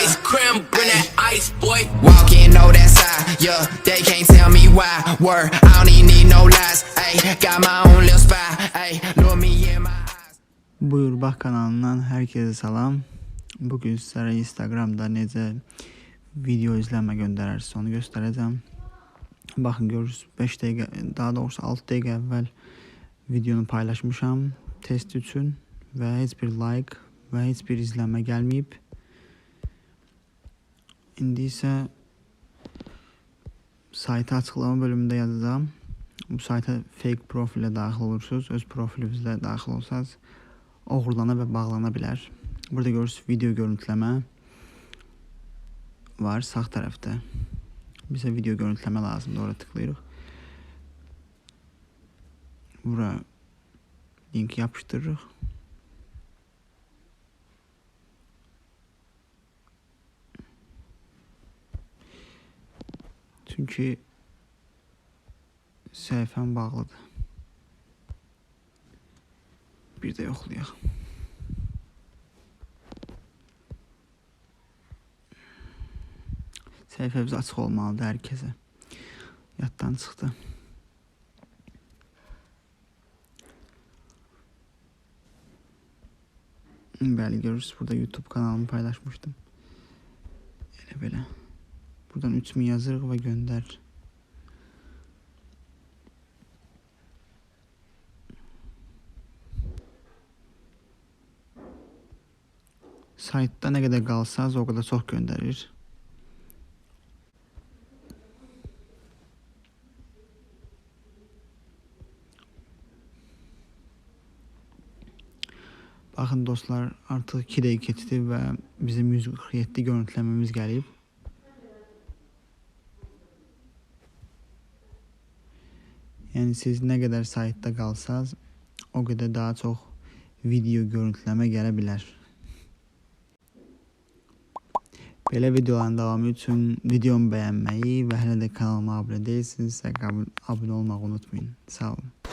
ice cream, bring that ice, boy. Walk in, know that side, yeah. They can't tell me why. Word, I don't even need no lies. Ayy, got my own little spy. Ayy, look me in my eyes. Buyur Bax kanalından herkese salam. Bugün sizlere Instagram'da necə video izləmə göndərərsiniz onu göstərəcəm. Baxın görürsünüz 5 dəqiqə, daha doğrusu 6 dəqiqə əvvəl videonu paylaşmışam test üçün və heç bir like və heç bir izləmə gəlməyib. İndi isə saytı açıqlama bölümündə yazacağam. Bu sayta fake profilə daxil olursunuz. Öz profilinizlə daxil olsanız oğurlana və bağlana bilər. Burada görürsünüz video görüntüləmə var sağ tərəfdə. Bizə video görüntüləmə lazımdır. Ora tıklayırıq. Bura linki yapışdırırıq. Çünki səhifəm bağlıdır. Bir də yoxlayaq. Səhifəmiz açıq olmalıdır hər kəsə. Yaddan çıxdı. Bəli, görürsünüz burada YouTube kanalımı paylaşmışdım. Elə belə. Buradan 3000 yazırıq və göndər. Saytda nə qədər qalsanız o qədər çox göndərir. Baxın dostlar, artıq 2 dəqiqə keçdi və bizim 147 görüntüləməmiz gəlib. Yəni siz nə qədər saytda qalsanız, o qədər daha çox video görüntüləmə gələ bilər. Belə videoların davamı üçün videomu bəyənməyi və hələ də kanalıma abunə deyilsinizsə, abunə olmağı unutmayın. Sağ olun.